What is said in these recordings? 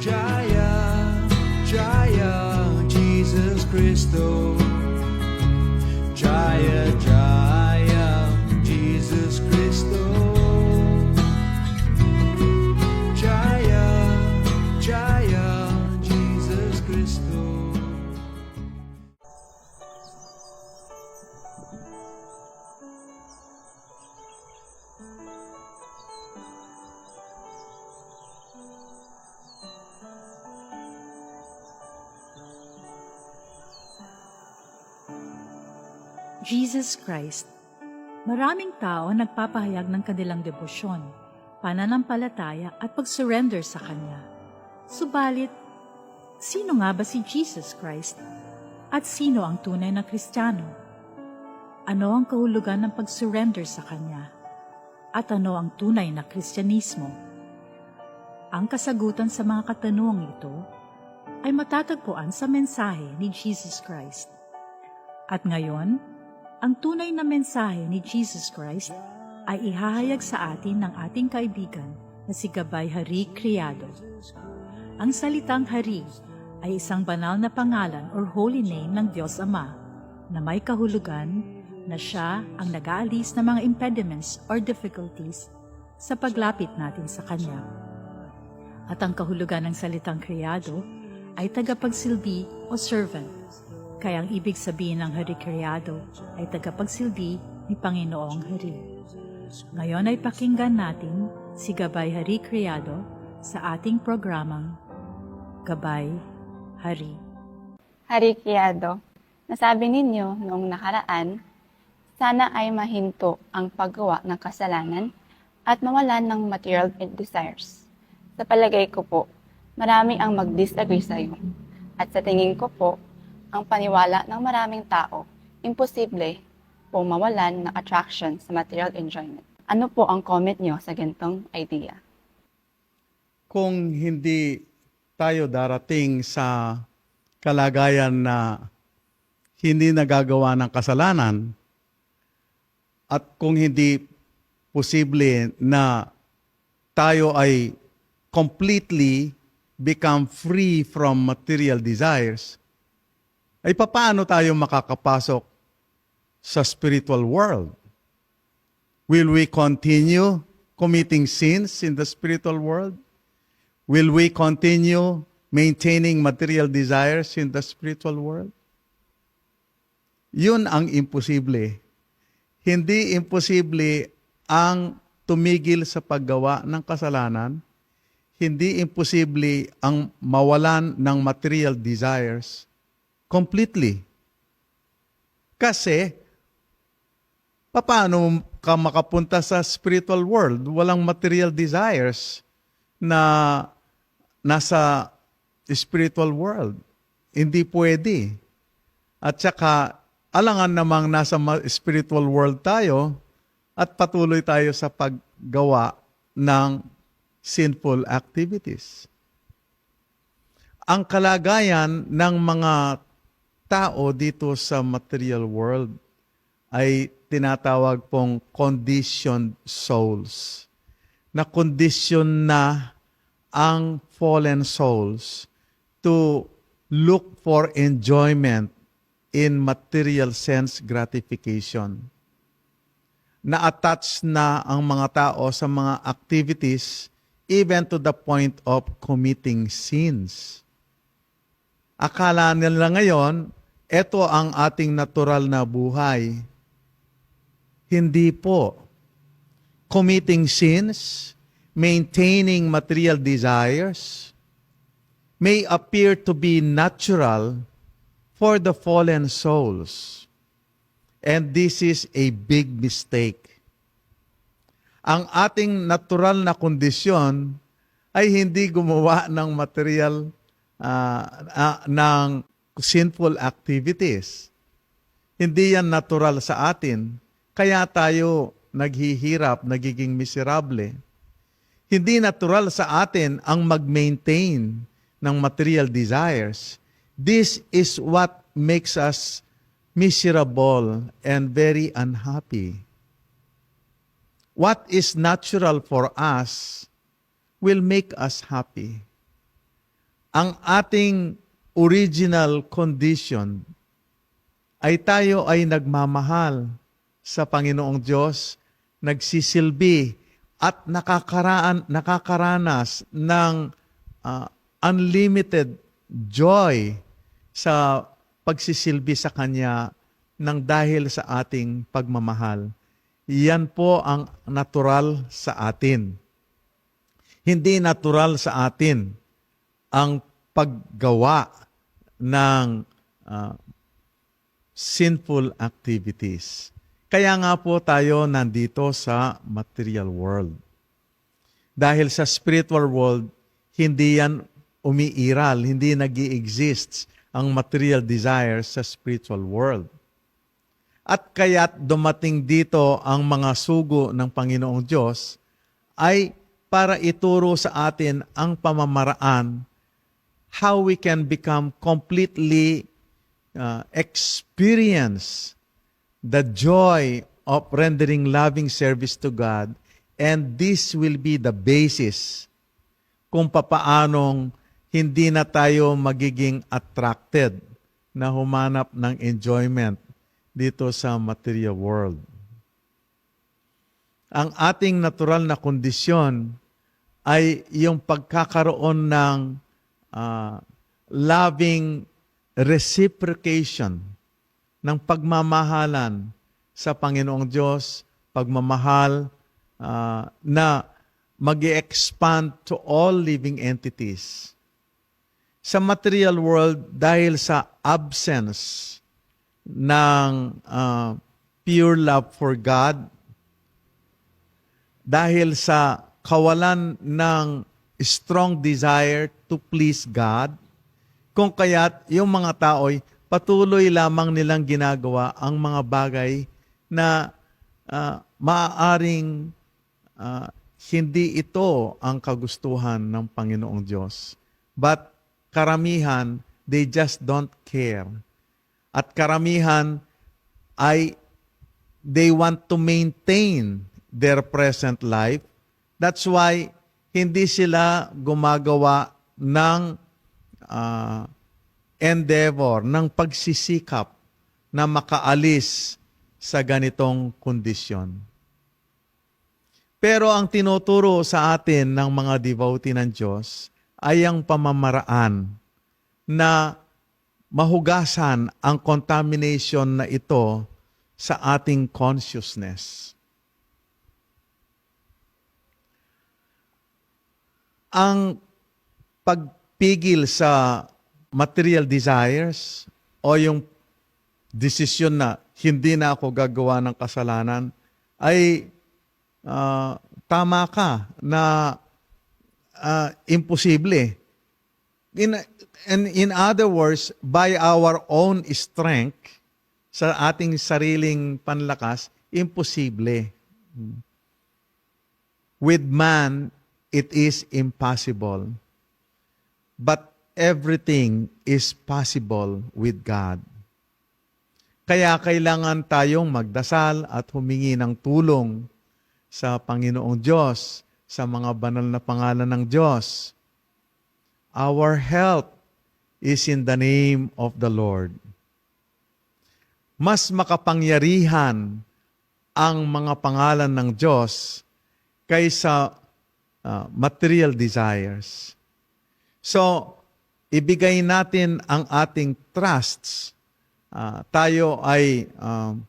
Jaya, Jaya, Jesus Christo. Jesus Christ. Maraming tao nagpapahayag ng kanilang debosyon, pananampalataya at pag-surrender sa Kanya. Subalit, sino nga ba si Jesus Christ? At sino ang tunay na Kristiyano? Ano ang kahulugan ng pag-surrender sa Kanya? At ano ang tunay na Kristyanismo? Ang kasagutan sa mga katanungang ito ay matatagpuan sa mensahe ni Jesus Christ. At ngayon, ang tunay na mensahe ni Jesus Christ ay ihahayag sa atin ng ating kaibigan na si Gabay Hari Criado. Ang salitang Hari ay isang banal na pangalan or holy name ng Diyos Ama na may kahulugan na siya ang nag-aalis ng mga impediments or difficulties sa paglapit natin sa Kanya. At ang kahulugan ng salitang Criado ay tagapagsilbi o servant kaya ang ibig sabihin ng Hari Criado ay tagapagsilbi ni Panginoong Hari. Ngayon ay pakinggan natin si Gabay Hari Criado sa ating programang Gabay Hari. Hari Criado, nasabi ninyo noong nakaraan, sana ay mahinto ang paggawa ng kasalanan at mawalan ng material desires. Sa palagay ko po, marami ang mag-disagree sa iyo. At sa tingin ko po, ang paniwala ng maraming tao, imposible po mawalan ng attraction sa material enjoyment. Ano po ang comment niyo sa gantong idea? kung hindi tayo darating sa kalagayan na hindi nagagawa ng kasalanan at kung hindi posible na tayo ay completely become free from material desires, ay papaano tayo makakapasok sa spiritual world? Will we continue committing sins in the spiritual world? Will we continue maintaining material desires in the spiritual world? Yun ang imposible. Hindi imposible ang tumigil sa paggawa ng kasalanan. Hindi imposible ang mawalan ng material desires completely. Kasi, paano ka makapunta sa spiritual world? Walang material desires na nasa spiritual world. Hindi pwede. At saka, alangan namang nasa spiritual world tayo at patuloy tayo sa paggawa ng sinful activities. Ang kalagayan ng mga tao dito sa material world ay tinatawag pong conditioned souls. Na condition na ang fallen souls to look for enjoyment in material sense gratification. Na-attach na ang mga tao sa mga activities even to the point of committing sins. Akala nila ngayon, ito ang ating natural na buhay. Hindi po. Committing sins, maintaining material desires, may appear to be natural for the fallen souls. And this is a big mistake. Ang ating natural na kondisyon ay hindi gumawa ng material ah, ah, ng sinful activities. Hindi yan natural sa atin. Kaya tayo naghihirap, nagiging miserable. Hindi natural sa atin ang mag-maintain ng material desires. This is what makes us miserable and very unhappy. What is natural for us will make us happy. ang ating original condition ay tayo ay nagmamahal sa Panginoong Diyos, nagsisilbi at nakakaraan, nakakaranas ng ah, unlimited joy sa pagsisilbi sa Kanya ng dahil sa ating pagmamahal. Yan po ang natural sa atin. Hindi natural sa atin ang paggawa ng ah, sinful activities. Kaya nga po tayo nandito sa material world. Dahil sa spiritual world, hindi yan umiiral, hindi nag exist ang material desires sa spiritual world. At kaya't dumating dito ang mga sugo ng Panginoong Diyos ay para ituro sa atin ang pamamaraan how we can become completely uh, experience the joy of rendering loving service to God and this will be the basis kung papaanong hindi na tayo magiging attracted na humanap ng enjoyment dito sa material world. Ang ating natural na kondisyon ay yung pagkakaroon ng ah, loving reciprocation ng pagmamahalan sa Panginoong Diyos, pagmamahal ah, na mag expand to all living entities. Sa material world, dahil sa absence ng ah, pure love for God, dahil sa kawalan ng strong desire to please God, kung kaya't yung mga tao'y patuloy lamang nilang ginagawa ang mga bagay na ah, maaaring ah, hindi ito ang kagustuhan ng Panginoong Diyos. But karamihan, they just don't care. At karamihan ay they want to maintain their present life. That's why hindi sila gumagawa ng ah, endeavor, ng pagsisikap na makaalis sa ganitong kondisyon. Pero ang tinuturo sa atin ng mga devotee ng Diyos ay ang pamamaraan na mahugasan ang contamination na ito sa ating consciousness. Ang pagpigil sa material desires o yung desisyon na hindi na ako gagawa ng kasalanan ay ah, tama ka na ah, imposible. In, in, in other words, by our own strength, sa ating sariling panlakas, imposible. With man, it is impossible. But everything is possible with God. Kaya kailangan tayong magdasal at humingi ng tulong sa Panginoong Diyos, sa mga banal na pangalan ng Diyos. Our help is in the name of the Lord. Mas makapangyarihan ang mga pangalan ng Diyos kaysa uh, material desires. So, ibigay natin ang ating trusts. Ah, tayo ay um,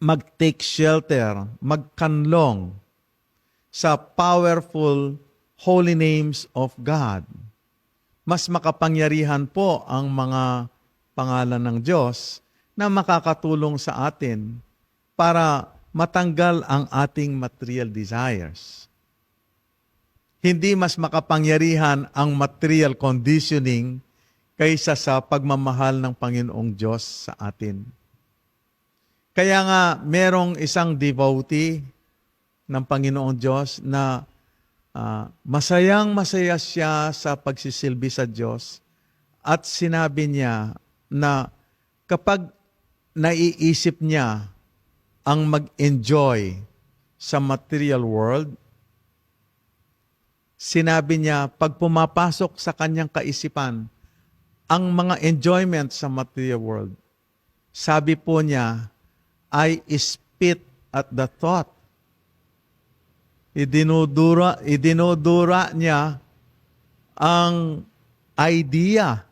mag-take shelter, magkanlong sa powerful holy names of God. Mas makapangyarihan po ang mga pangalan ng Diyos na makakatulong sa atin para matanggal ang ating material desires. Hindi mas makapangyarihan ang material conditioning kaysa sa pagmamahal ng Panginoong Diyos sa atin. Kaya nga, merong isang devotee ng Panginoong Diyos na ah, masayang masaya siya sa pagsisilbi sa Diyos at sinabi niya na kapag naiisip niya ang mag-enjoy sa material world, sinabi niya, pag pumapasok sa kanyang kaisipan, ang mga enjoyment sa material world, sabi po niya, I spit at the thought. Idinudura, idinudura niya ang idea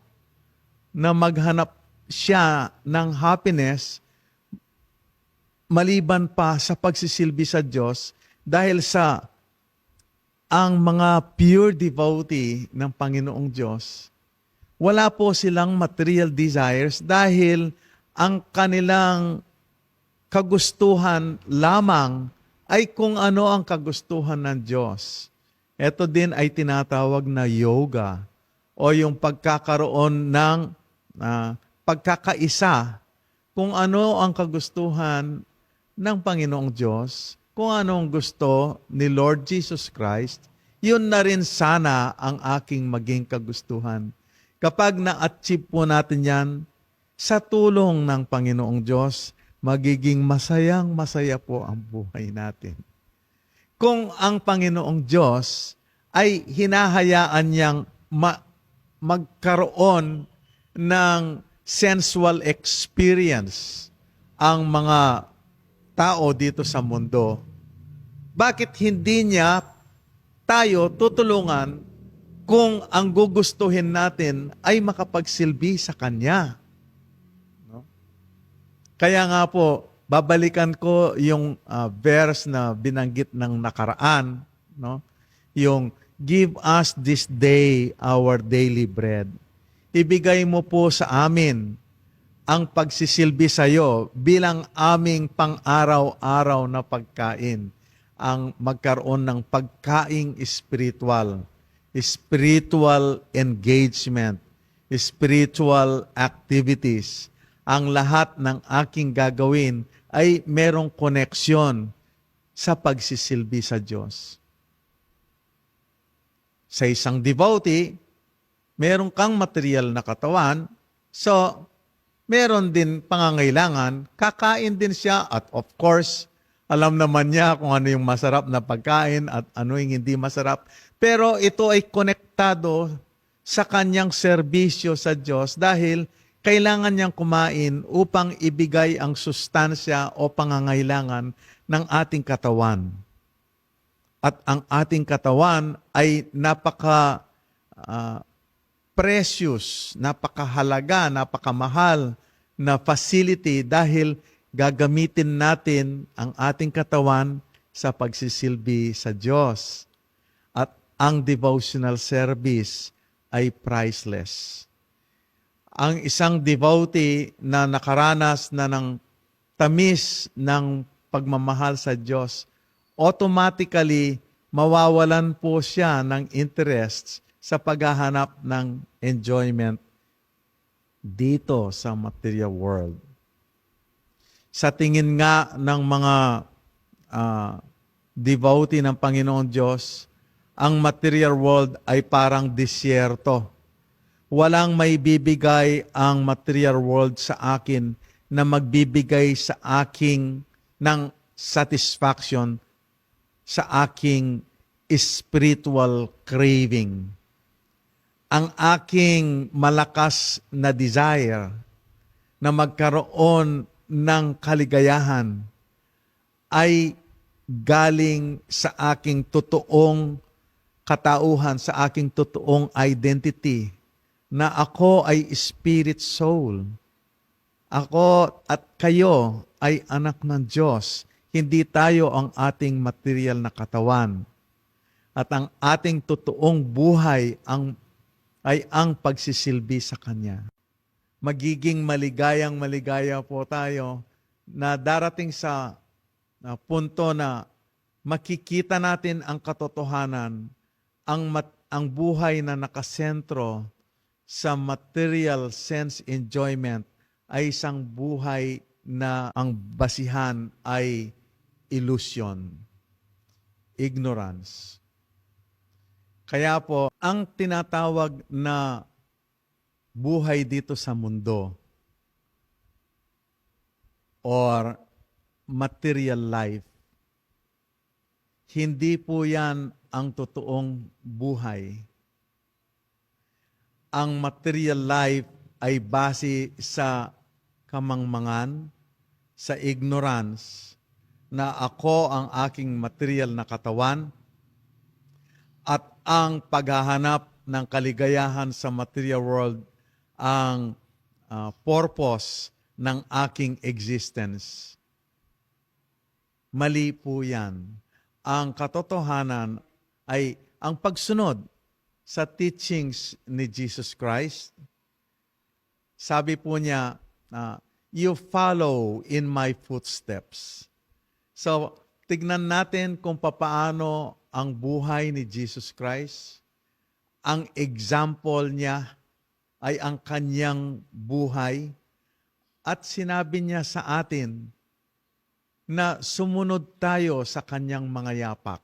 na maghanap siya ng happiness maliban pa sa pagsisilbi sa Diyos dahil sa ang mga pure devotee ng Panginoong Diyos, wala po silang material desires dahil ang kanilang kagustuhan lamang ay kung ano ang kagustuhan ng Diyos. Ito din ay tinatawag na yoga o yung pagkakaroon ng ah, pagkakaisa kung ano ang kagustuhan ng Panginoong Diyos, kung anong gusto ni Lord Jesus Christ, yun na rin sana ang aking maging kagustuhan. Kapag na-achieve po natin yan, sa tulong ng Panginoong Diyos, magiging masayang masaya po ang buhay natin. Kung ang Panginoong Diyos ay hinahayaan niyang ma- magkaroon ng sensual experience ang mga tao dito sa mundo, bakit hindi niya tayo tutulungan kung ang gugustuhin natin ay makapagsilbi sa Kanya? No? Kaya nga po, babalikan ko yung ah, verse na binanggit ng nakaraan, no? Yung give us this day our daily bread. Ibigay mo po sa amin ang pagsisilbi sa iyo bilang aming pang-araw-araw na pagkain, ang magkaroon ng pagkaing spiritual, spiritual engagement, spiritual activities. Ang lahat ng aking gagawin ay merong koneksyon sa pagsisilbi sa Diyos. Sa isang devotee, meron kang material na katawan, so meron din pangangailangan, kakain din siya at of course, alam naman niya kung ano yung masarap na pagkain at ano yung hindi masarap. Pero ito ay konektado sa kanyang serbisyo sa Diyos dahil kailangan niyang kumain upang ibigay ang sustansya o pangangailangan ng ating katawan. At ang ating katawan ay napaka ah, precious, napakahalaga, napakamahal na facility dahil gagamitin natin ang ating katawan sa pagsisilbi sa Diyos. At ang devotional service ay priceless. Ang isang devotee na nakaranas na ng tamis ng pagmamahal sa Diyos, automatically mawawalan po siya ng interests sa paghahanap ng enjoyment dito sa material world. Sa tingin nga ng mga ah, devotee ng Panginoon Diyos, ang material world ay parang disyerto. Walang may bibigay ang material world sa akin na magbibigay sa aking ng satisfaction sa aking spiritual craving ang aking malakas na desire na magkaroon ng kaligayahan ay galing sa aking totoong katauhan, sa aking totoong identity na ako ay spirit soul. Ako at kayo ay anak ng Diyos. Hindi tayo ang ating material na katawan. At ang ating totoong buhay ang ay ang pagsisilbi sa Kanya. Magiging maligayang maligaya po tayo na darating sa na punto na makikita natin ang katotohanan, ang, mat, ang buhay na nakasentro sa material sense enjoyment ay isang buhay na ang basihan ay illusion, ignorance. Kaya po, ang tinatawag na buhay dito sa mundo or material life, hindi po yan ang totoong buhay. Ang material life ay base sa kamangmangan, sa ignorance, na ako ang aking material na katawan, at ang paghahanap ng kaligayahan sa material world ang ah, purpose ng aking existence. Mali po yan. Ang katotohanan ay ang pagsunod sa teachings ni Jesus Christ. Sabi po niya, na you follow in my footsteps. So, tignan natin kung papaano ang buhay ni Jesus Christ. Ang example niya ay ang kanyang buhay. At sinabi niya sa atin na sumunod tayo sa kanyang mga yapak.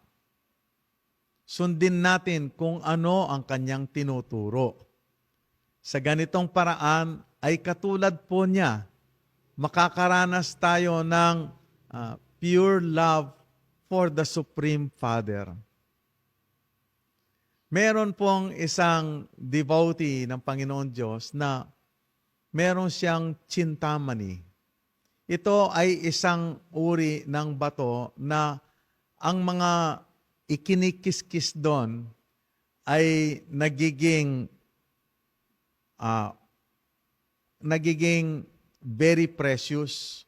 Sundin natin kung ano ang kanyang tinuturo. Sa ganitong paraan ay katulad po niya, makakaranas tayo ng ah, pure love for the Supreme Father. Meron pong isang devotee ng Panginoon Diyos na meron siyang chintamani. Ito ay isang uri ng bato na ang mga ikinikiskis doon ay nagiging ah, nagiging very precious.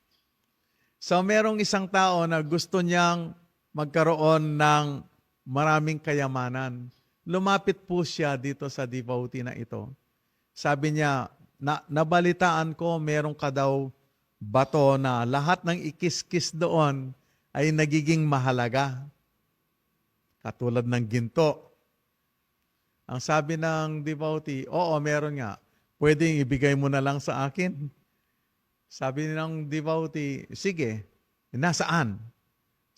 So merong isang tao na gusto niyang magkaroon ng maraming kayamanan. Lumapit po siya dito sa devotee na ito. Sabi niya, na, nabalitaan ko meron ka daw bato na lahat ng ikiskis doon ay nagiging mahalaga. Katulad ng ginto. Ang sabi ng devotee, oo, meron nga. Pwedeng ibigay mo na lang sa akin. Sabi ng devotee, sige, nasaan?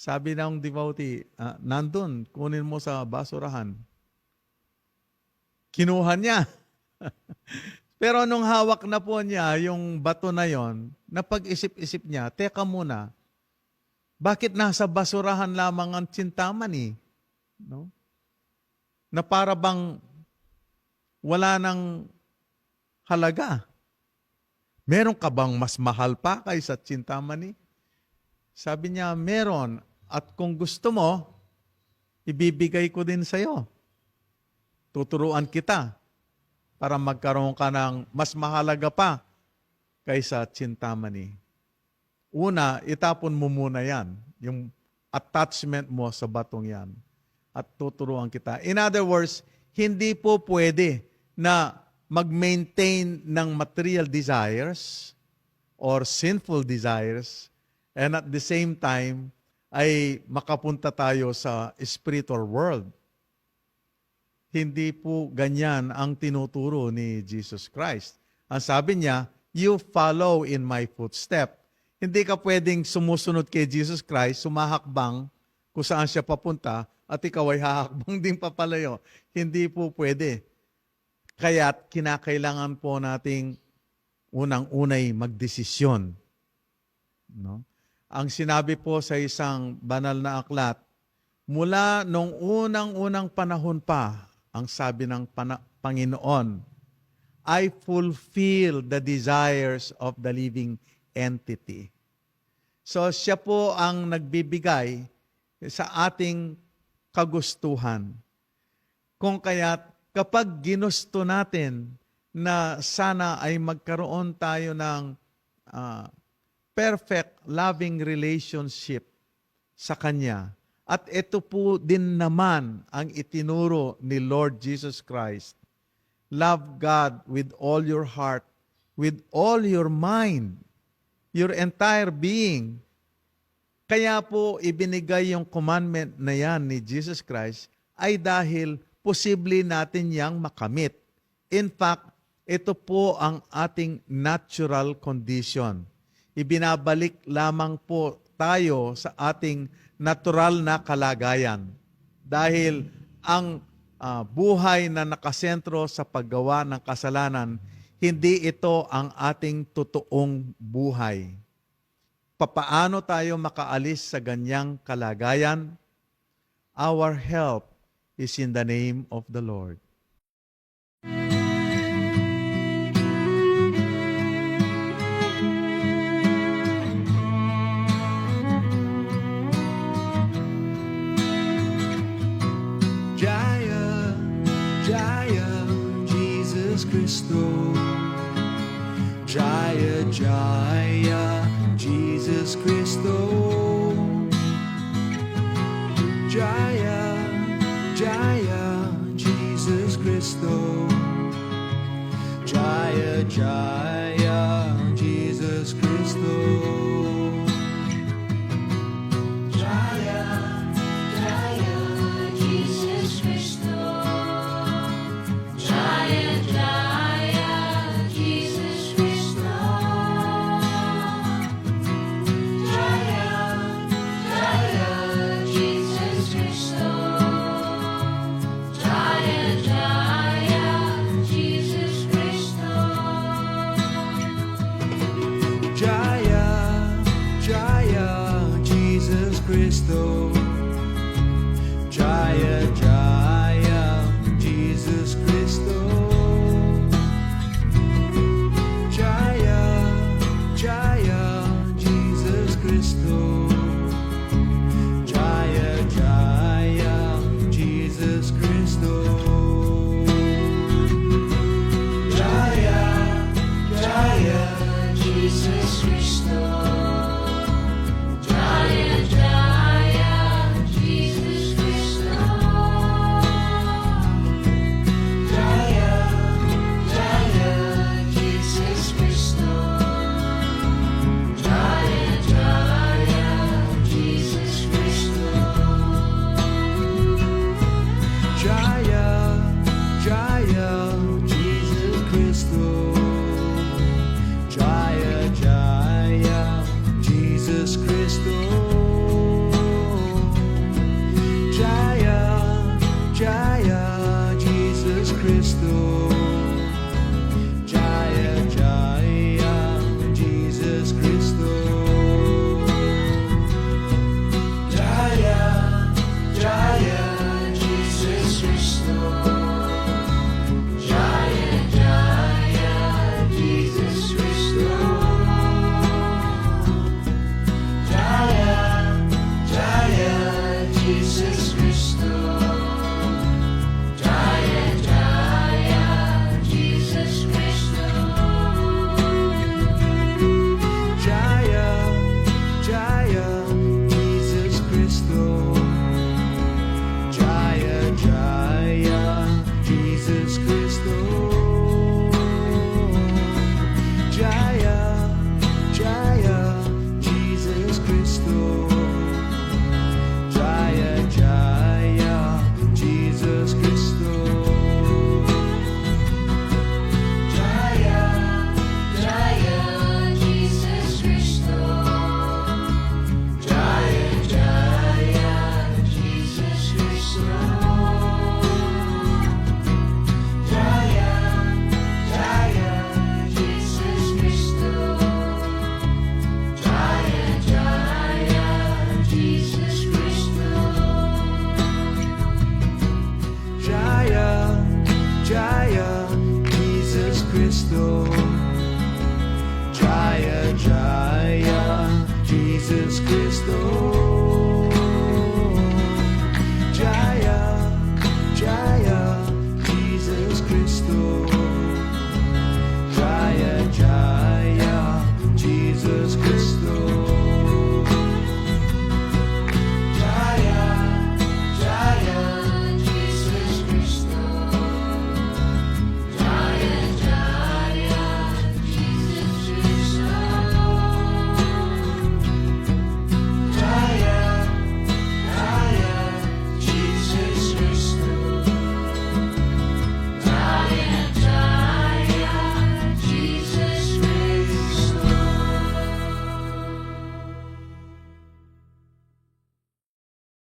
Sabi ng devotee, "Ah, nandun, kunin mo sa basurahan. Kinuha niya. Pero nung hawak na po niya yung bato na yon, napag-isip-isip niya, teka muna, bakit nasa basurahan lamang ang tsintaman eh? No? Na para bang wala nang halaga. Meron ka bang mas mahal pa kaysa tsintamani? Sabi niya, meron. At kung gusto mo, ibibigay ko din sa'yo. Tuturuan kita para magkaroon ka ng mas mahalaga pa kaysa tsintamani. Una, itapon mo muna yan, yung attachment mo sa batong yan. At tuturuan kita. In other words, hindi po pwede na mag-maintain ng material desires or sinful desires and at the same time ay makapunta tayo sa spiritual world. Hindi po ganyan ang tinuturo ni Jesus Christ. Ang sabi niya, you follow in my footstep. Hindi ka pwedeng sumusunod kay Jesus Christ, sumahakbang kung saan siya papunta, at ikaw ay hahakbang din papalayo. Hindi po pwede. Kaya kinakailangan po nating unang-unay magdesisyon. No? Ang sinabi po sa isang banal na aklat, mula nung unang-unang panahon pa, ang sabi ng pana- Panginoon, I fulfill the desires of the living entity. So siya po ang nagbibigay sa ating kagustuhan. Kung kaya kapag ginusto natin na sana ay magkaroon tayo ng ah, perfect loving relationship sa Kanya. At ito po din naman ang itinuro ni Lord Jesus Christ. Love God with all your heart, with all your mind, your entire being. Kaya po ibinigay yung commandment na yan ni Jesus Christ ay dahil posible natin yang makamit. In fact, ito po ang ating natural condition ibinabalik lamang po tayo sa ating natural na kalagayan. Dahil ang uh, buhay na nakasentro sa paggawa ng kasalanan, hindi ito ang ating totoong buhay. Papaano tayo makaalis sa ganyang kalagayan? Our help is in the name of the Lord. Music Krishna.